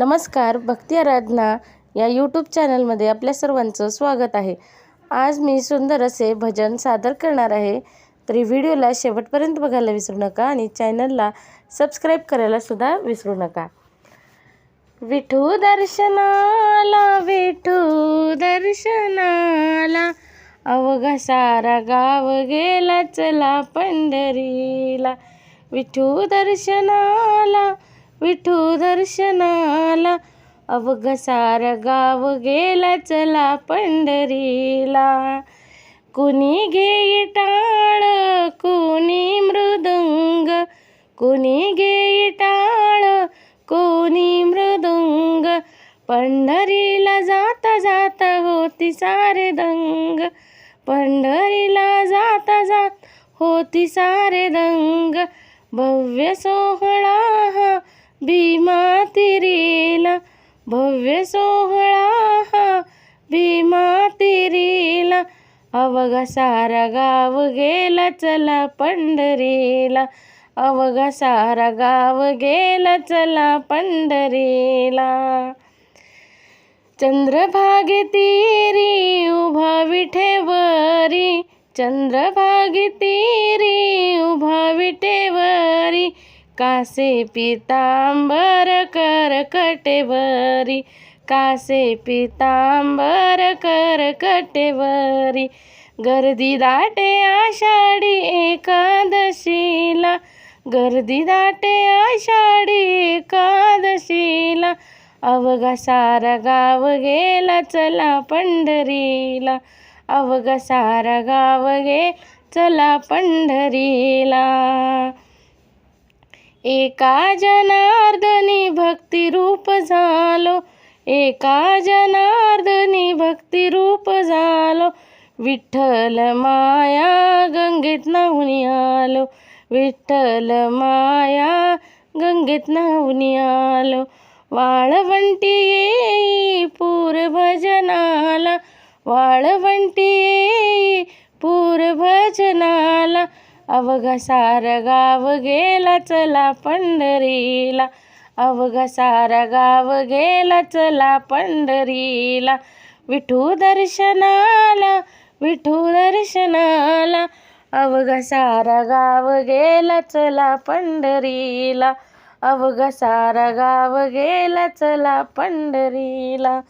नमस्कार भक्ती आराधना या यूट्यूब चॅनलमध्ये आपल्या सर्वांचं स्वागत आहे. आज मी सुंदर असे भजन सादर करणार आहे. तरी व्हिडिओला शेवटपर्यंत बघायला विसरू नका आणि चॅनलला सबस्क्राईब करायला सुद्धा विसरू नका. विठू दर्शनाला विठू दर्शनाला अवघा सारा गाव गेला चला पंढरीला. विठू दर्शनाला विठू दर्शनाला. अवघ सार गाव गेला चला पंढरीला. कुणी घेई टाळ कोणी मृदुंग. कुणी घेई टाळ कोणी मृदुंग. पंढरीला जाता जाता होती सारे दंग. पंढरीला जाता जात होती सारे दंग. भव्य सोहळा भीमा तिरीला भव्य सोहळा हा. भीमा तिरीला अवघा सारा गाव गेला चला पंढरीला. अवघा सारा गाव गेला चला पंढरीला. चंद्रभागे तीरी उभा विठेवरी चंद्रभागे तीरी कासे पितांबर कर कटेवरी कासे पितांबर कर कटेवरी गर्दी दाटे आषाढी एकादशीला गर्दी दाटे आषाढी एकादशीला अवघा सारा गाव गेला चला पंढरीला अवघा सारा गाव गे चला पंढरीला. एका जनार्दनी भक्तिरूप झालो. एका जनार्दनी भक्तिरूप झालो. विठ्ठल माया गंगेत नाहुनी आलो. विठ्ठल माया गंगेत नाहुनी आलो. वाळवंटी येई पूर भजनाला. वाळवंटी येई पूर भजना अवघा सारा गाव गेला चला पंढरीला. अवघा सारा गाव गेला चला पंढरीला. विठू दर्शनाला विठू दर्शनाला. अवघा सारा गाव गेला चला पंढरीला. अवघा सारा गाव गेला चला पंढरीला.